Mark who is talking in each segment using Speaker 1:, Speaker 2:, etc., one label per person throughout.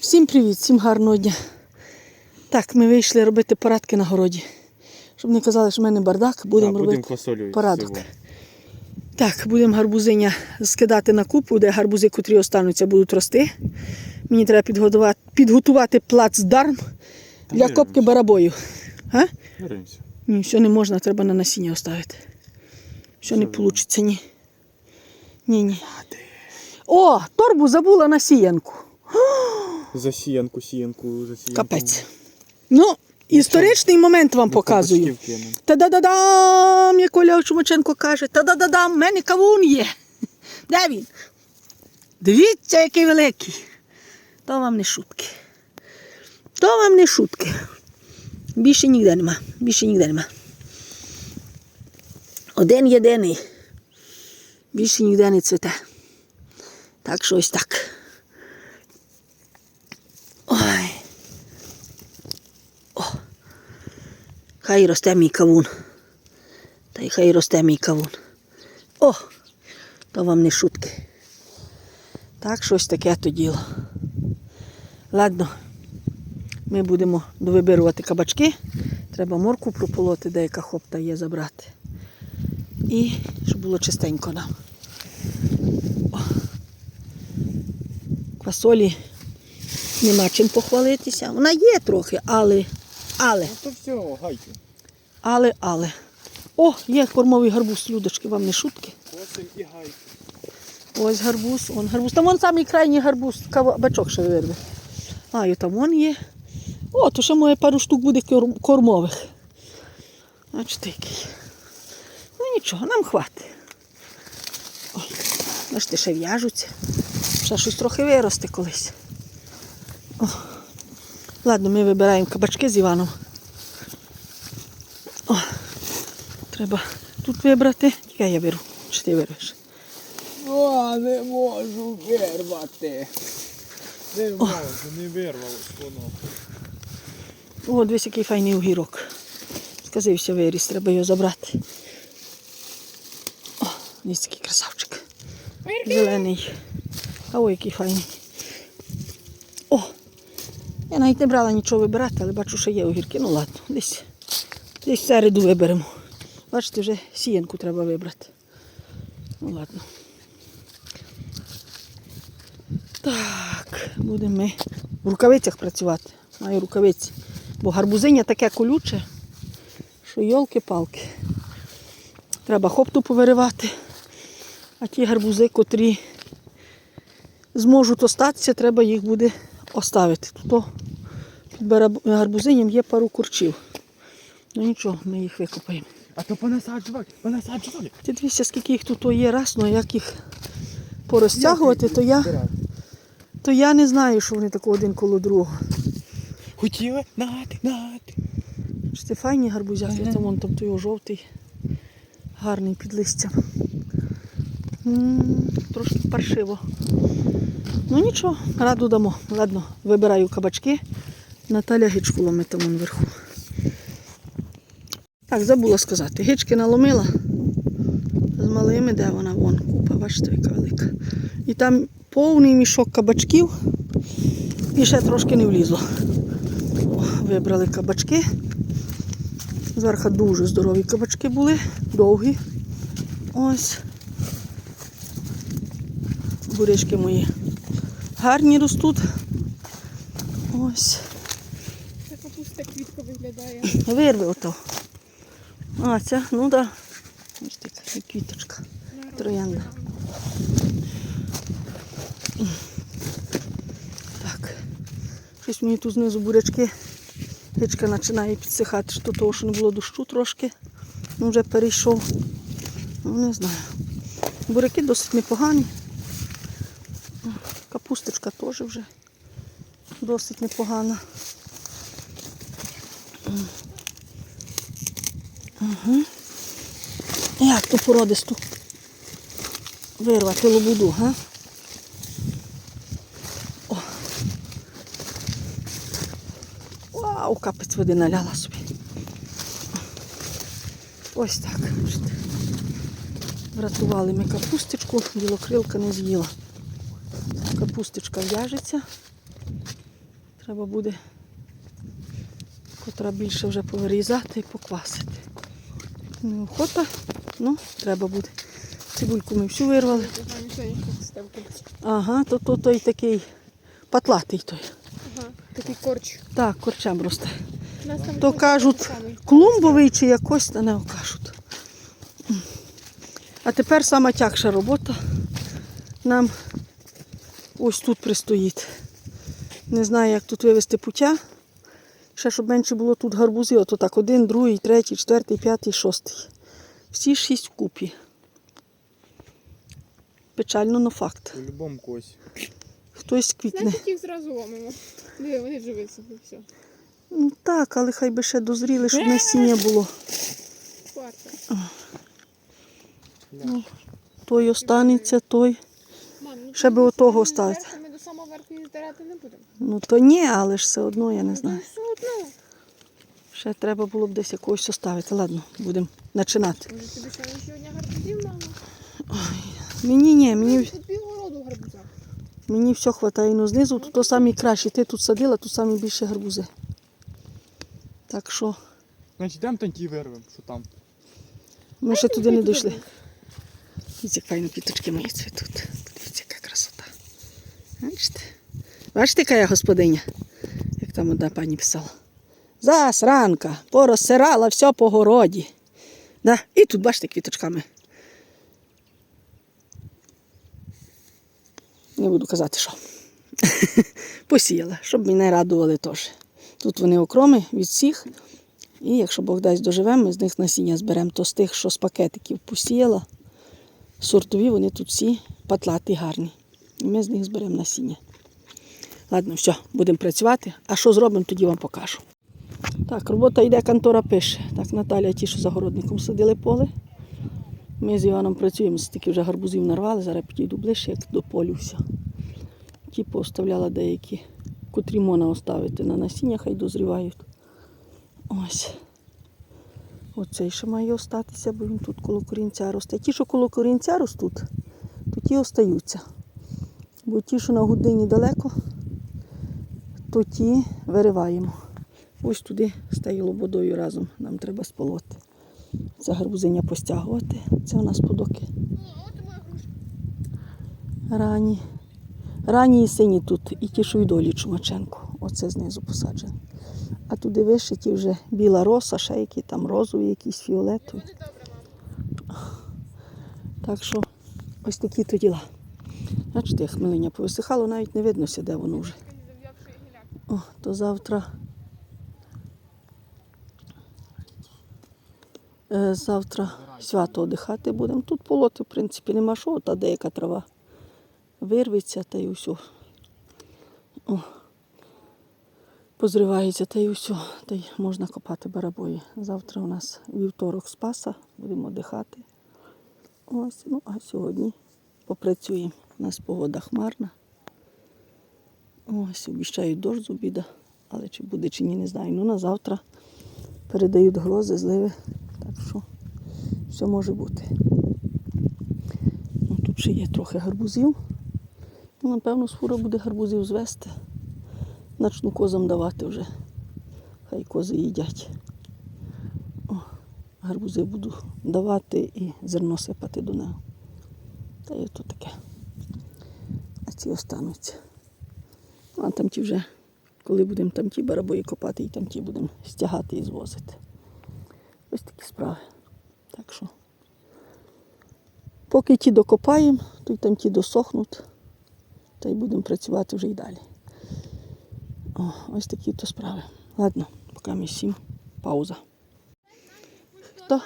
Speaker 1: Всім привіт, всім гарного дня. Так, ми вийшли робити порадки на городі. Щоб не казали, що в мене бардак, будемо
Speaker 2: Да,
Speaker 1: робити
Speaker 2: фасолю
Speaker 1: порадок.
Speaker 2: всього.
Speaker 1: Так, будемо гарбузиня скидати на купу, де гарбузи, котрі остануться, будуть рости. Мені треба підготувати, підготувати плацдарм для
Speaker 2: Вирився.
Speaker 1: копки барабою. А? Ні, все не можна, треба на насіння оставити. Все не
Speaker 2: Що
Speaker 1: вийде, ні. Ні, ні. О, торбу забула на сіянку.
Speaker 2: Засіянку, сіянку, засіянку.
Speaker 1: Капець. Ну, історичний момент вам
Speaker 2: Ну,
Speaker 1: показую. Та-да-да-дам, як Оля Чумаченко каже, та-да-да-дам, в мене кавун є. Де він? Дивіться, який великий. То вам не шутки. То вам не шутки. Більше ніде нема. Більше ніде нема. Один єдиний. Більше ніде не цвіте. Так що ось так. Ой. О. Хай росте мій кавун. Та й хай росте мій кавун. О! То вам не шутки. Так, щось таке то діло. Ладно, ми будемо довибирувати кабачки. Треба морку прополоти, деяка хопта є забрати. І щоб було чистенько нам. Квасолі нема чим похвалитися. Вона є трохи, але. але.
Speaker 2: Ну то все, гайки.
Speaker 1: Але, але. О, є кормовий гарбуз, людочки, вам не шутки.
Speaker 2: Косим і гайки.
Speaker 1: Ось гарбуз, он гарбуз. Там вон самий крайній гарбуз, кабачок ще вирве. А, і там вон є. О, то ще моє пару штук буде кормових. Бачите, який. Ну нічого, нам хватить. Бачите, ще в'яжуться. Ще щось трохи виросте колись. О. Ладно, ми вибираємо кабачки з Іваном. О, треба тут вибрати. Тільки я беру. Чи ти вирвеш?
Speaker 2: О, не можу вирвати. Не можу, не вирвалось воно.
Speaker 1: О, дивись, який файний огірок. Сказився виріс, треба його забрати. О, який красавчик. Зелений. А ой, який файний. О! Я навіть не брала нічого вибирати, але бачу, що є огірки. Ну ладно, десь, десь середу виберемо. Бачите, вже сіянку треба вибрати. Ну ладно. Так, будемо ми в рукавицях працювати. Маю рукавиці. Бо гарбузиня таке колюче, що йолки-палки. Треба хопту повиривати. А ті гарбузи, котрі зможуть остатися, треба їх буде оставити. Тут під гарбузиням є пару курчів. Ну нічого, ми їх викопаємо.
Speaker 2: А то понасаджували, понасаджували.
Speaker 1: Ти дивися, скільки їх тут є раз, ну як їх порозтягувати, то я, то я не знаю, що вони тако один коло другого.
Speaker 2: Хотіли? Нати, нати.
Speaker 1: Це файні гарбузяки,
Speaker 2: Ага.
Speaker 1: там вон там той його жовтий, гарний під листям. М, Трошки паршиво. Ну нічого, раду дамо. Ладно, вибираю кабачки. Наталя гичку ломить там вверху. Так, забула сказати. Гички наломила. З малими, де вона вон купа, бачите, яка велика. І там повний мішок кабачків. І ще трошки не влізло. О, вибрали кабачки. Зверху дуже здорові кабачки були, довгі. Ось. Бурячки мої гарні ростуть. Ось.
Speaker 3: Це капуста квітка виглядає.
Speaker 1: Вирви ото. А, ця, ну так. Да. Ось така квіточка. Троянда. Так. Щось мені тут знизу бурячки. Гичка починає підсихати, що того, що не було дощу трошки. Ну, вже перейшов. Ну, не знаю. Буряки досить непогані. Капусточка теж вже досить непогана. Угу. Як ту породисту вирвати лобуду, га? О. Вау, капець води наляла собі. Ось так. Врятували ми капусточку, білокрилка не з'їла. Капусточка в'яжеться. Треба буде котра більше вже повирізати і поквасити. Ну, охота, ну, треба буде. Цибульку ми всю вирвали.
Speaker 3: Ага,
Speaker 1: то, то той такий патлатий той.
Speaker 3: Ага, такий корч.
Speaker 1: Так, корчем росте. То кажуть, клумбовий чи якось, та не кажуть. А тепер сама тягша робота нам ось тут пристоїть. Не знаю, як тут вивести пуття. Ще щоб менше було тут гарбузів, а то так один, другий, третій, четвертий, п'ятий, шостий. Всі шість вкупі. Печально, но факт.
Speaker 2: По-любому кось.
Speaker 1: Хтось квітне.
Speaker 3: Значить їх зразу ломимо. Диви, вони вже висохли, все.
Speaker 1: Ну так, але хай би ще дозріли, щоб насіння було.
Speaker 3: Варто.
Speaker 1: Той останеться, той.
Speaker 3: Ну
Speaker 1: Ще би отого
Speaker 3: самого Ми до самого верху її здирати не будемо.
Speaker 1: Ну то ні, але ж все одно я не
Speaker 3: Ну,
Speaker 1: знаю.
Speaker 3: Все одно.
Speaker 1: Ще треба було б десь якогось оставити. Ладно, будемо починати.
Speaker 3: Може тобі ще сьогодні гарбузів, мама?
Speaker 1: Мені ні, мені,
Speaker 3: Тут півгороду гарбуза.
Speaker 1: мені все вистачає. Ну знизу тут то самі кращі. Ти тут садила, тут самі більше гарбузи. Так що
Speaker 2: Значить, йдемо танті вирвемо, що там.
Speaker 1: ми ще туди не дійшли. Дивіться, як файно квіточки мої цвітуть. Подивіться, яка красота. Бачите? Бачите, яка я господиня? Як там одна пані писала. Засранка, порозсирала все по городі. Да? І тут, бачите, квіточками. Не буду казати, що. Посіяла, щоб мене радували теж. Тут вони окроми від всіх. І якщо Бог дасть доживемо, ми з них насіння зберемо, то з тих, що з пакетиків посіяла, сортові, вони тут всі патлаті гарні. Ми з них зберемо насіння. Ладно, все, будемо працювати. А що зробимо, тоді вам покажу. Так, робота йде, контора пише. Так, Наталя, ті, що за городником садили поле. Ми з Іваном працюємо, стільки вже гарбузів нарвали, зараз підійду ближче, як до полю все. Ті поставляла деякі, котрі можна оставити на насіння, хай дозрівають. Ось. Оцей ще має остатися, бо він тут коло корінця росте. Ті, що коло корінця ростуть, то ті остаються. Бо ті, що на годині далеко, то ті вириваємо. Ось туди з тією лободою разом нам треба сполоти. Це гарбузиня постягувати. Це у нас подоки рані. Ранні і сині тут, і ті, що й долі Чумаченко. Оце знизу посаджені. А туди вишиті вже біла роса, які там розові, якісь фіолетові. Так що ось такі то діла. Бачите, як хмелиня повисихало, навіть не виднося, де воно вже. О, то завтра. Е, Завтра свято одихати будемо. Тут полоти, в принципі, нема що, та деяка трава вирветься та й усе. О, позривається та й усе. Та й можна копати барабої. Завтра у нас вівторок спаса, будемо дихати. Ось, ну а сьогодні попрацюємо. У нас погода хмарна. Ось, обіщають дощ з обіда, але чи буде, чи ні, не знаю. Ну на завтра передають грози, зливи. Так що все може бути. Ну, тут ще є трохи гарбузів. Ну, напевно, скоро буде гарбузів звести. Начну козам давати вже. Хай кози їдять. О, гарбузи буду давати і зерно сипати до нього. Та й то таке. Ці остануться. Ну, А там ті вже, коли будемо там ті барабої копати, і там ті будемо стягати і звозити. Ось такі справи. Так що. Поки ті докопаємо, то й там ті досохнуть, та й будемо працювати вже й далі. О, ось такі то справи. Ладно, поки ми всім пауза. Хто?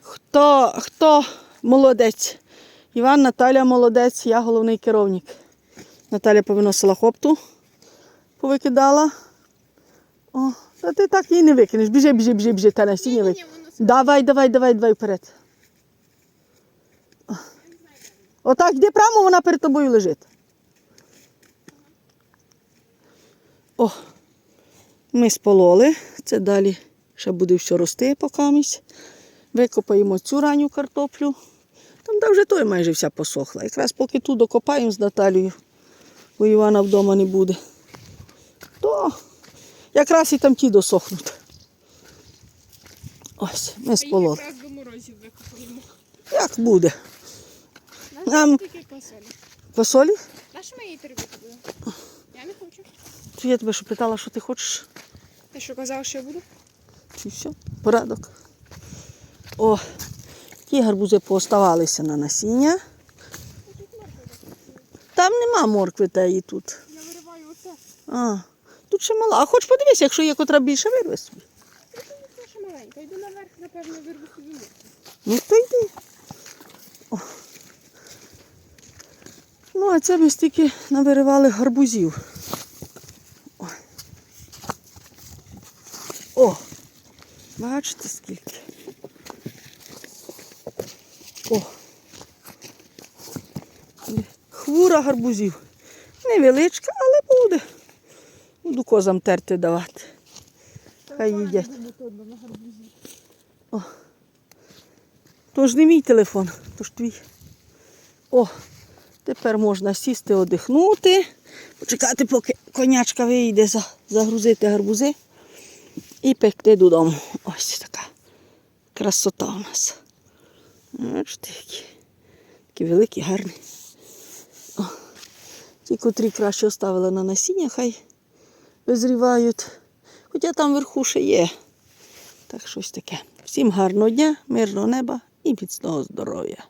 Speaker 1: Хто, хто молодець? Іван, Наталя молодець, я головний керівник. Наталя повиносила хопту, повикидала. О, та ти так її не викинеш. Біжи, біжи, біжи, біжи, та насіння вик. Давай, давай, давай, давай вперед. Отак, йди прямо, вона перед тобою лежить. О, ми спололи. Це далі ще буде все рости покамість. Викопаємо цю ранню картоплю. Там де вже той майже вся посохла. Якраз поки ту докопаємо з Наталією, бо Івана вдома не буде, то якраз і там ті досохнуть. Ось, ми
Speaker 3: морозів викопаємо.
Speaker 1: Як буде? Нам-
Speaker 3: тільки квасолі.
Speaker 1: Косолі?
Speaker 3: На що ми її терпіти? Я не хочу.
Speaker 1: Я тебе що питала, що ти хочеш?
Speaker 3: Ти що казав, що я буду?
Speaker 1: Чи все? Порядок. О, ті гарбузи пооставалися на насіння. Там нема моркви теї тут.
Speaker 3: Я вириваю оце.
Speaker 1: А, тут ще мала. А хоч подивись, якщо є котра більше вирве собі.
Speaker 3: Ще маленька. Йду наверх, напевно, вирву.
Speaker 1: Ну то йди. О. Ну, а це ми стільки навиривали гарбузів. Ой. О! Бачите скільки. Хвура гарбузів. Невеличка, але буде. Буду козам терти давати. Хай їдять. То ж не мій телефон, то ж твій. О, тепер можна сісти, одихнути, почекати, поки конячка вийде загрузити гарбузи і пекти додому. Ось така красота у нас. Бачите, такі великі, гарні. Ті, котрі краще оставила на насіння, хай визрівають. Хоча там вверху ще є. Так щось таке. Всім гарного дня, мирного неба і міцного здоров'я.